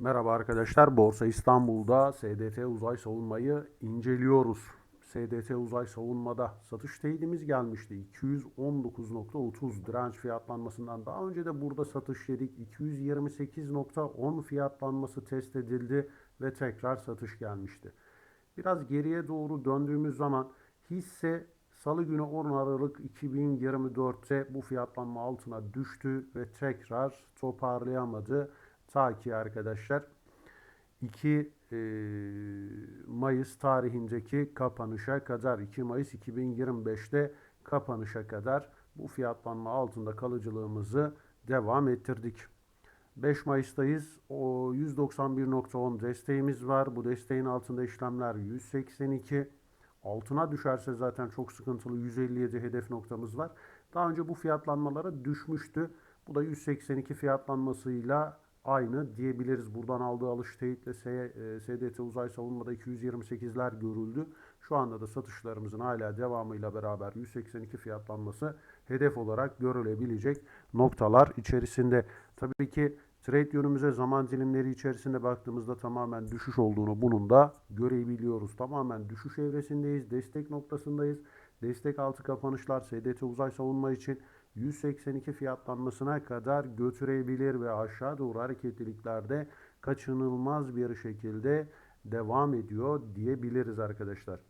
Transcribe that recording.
Merhaba arkadaşlar. Borsa İstanbul'da SDT Uzay Savunmayı inceliyoruz. SDT Uzay Savunma'da satış teyidimiz gelmişti. 219.30 direnç fiyatlanmasından daha önce de burada satış yedik. 228.10 fiyatlanması test edildi ve tekrar satış gelmişti. Biraz geriye doğru döndüğümüz zaman hisse Salı günü 10 Aralık 2024'te bu fiyatlanma altına düştü ve tekrar toparlayamadı. Ta ki arkadaşlar 2 e, Mayıs tarihindeki kapanışa kadar 2 Mayıs 2025'te kapanışa kadar bu fiyatlanma altında kalıcılığımızı devam ettirdik. 5 Mayıs'tayız. O 191.10 desteğimiz var. Bu desteğin altında işlemler 182. Altına düşerse zaten çok sıkıntılı 157 hedef noktamız var. Daha önce bu fiyatlanmalara düşmüştü. Bu da 182 fiyatlanmasıyla aynı diyebiliriz. Buradan aldığı alış teyitle SDT uzay savunmada 228'ler görüldü. Şu anda da satışlarımızın hala devamıyla beraber 182 fiyatlanması hedef olarak görülebilecek noktalar içerisinde. Tabii ki trade yönümüze zaman dilimleri içerisinde baktığımızda tamamen düşüş olduğunu bunun da görebiliyoruz. Tamamen düşüş evresindeyiz. Destek noktasındayız. Destek altı kapanışlar SDT uzay savunma için 182 fiyatlanmasına kadar götürebilir ve aşağı doğru hareketliliklerde kaçınılmaz bir şekilde devam ediyor diyebiliriz arkadaşlar.